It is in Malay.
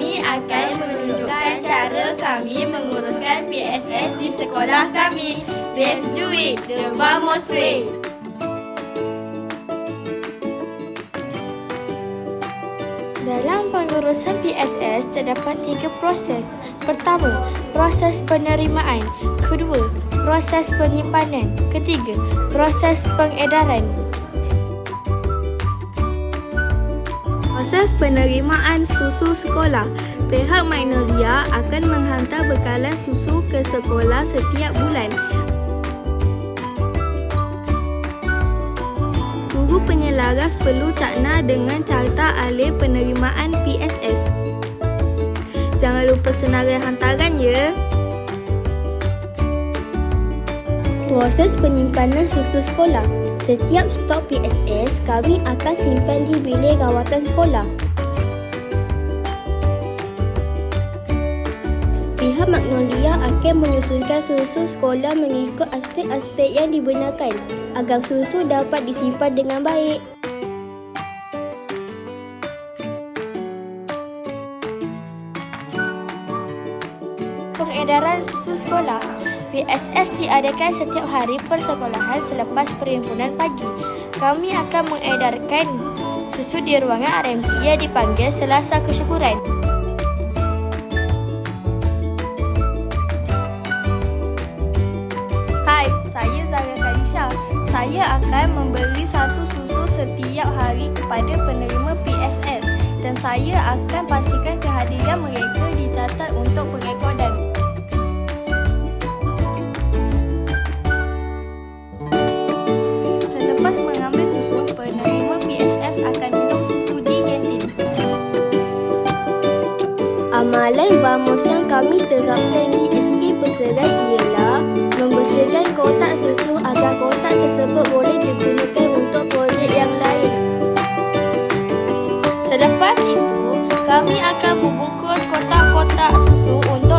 kami akan menunjukkan cara kami menguruskan PSS di sekolah kami. Let's do it! The Vamos Way! Dalam pengurusan PSS terdapat tiga proses. Pertama, proses penerimaan. Kedua, proses penyimpanan. Ketiga, proses pengedaran. Proses penerimaan susu sekolah. Pihak Magnolia akan menghantar bekalan susu ke sekolah setiap bulan. Guru penyelaras perlu cakna dengan carta alih penerimaan PSS. Jangan lupa senarai hantaran ya. Proses penyimpanan susu sekolah. Setiap stok PSS kami akan simpan di bilik rawatan sekolah. Pihak Magnolia akan menyusunkan susu sekolah mengikut aspek-aspek yang dibenarkan agar susu dapat disimpan dengan baik. Pengedaran susu sekolah. PSS diadakan setiap hari persekolahan selepas perhimpunan pagi. Kami akan mengedarkan susu di ruangan RMT yang dipanggil Selasa Kesyukuran. Hai, saya Zara Karisha. Saya akan memberi satu susu setiap hari kepada penerima PSS dan saya akan pastikan kehadiran mereka dicatat untuk perekodan. Soalan vamos yang kami terapkan di SK Peserai ialah membesarkan kotak susu agar kotak tersebut boleh digunakan untuk projek yang lain. Selepas itu, kami akan membungkus kotak-kotak susu untuk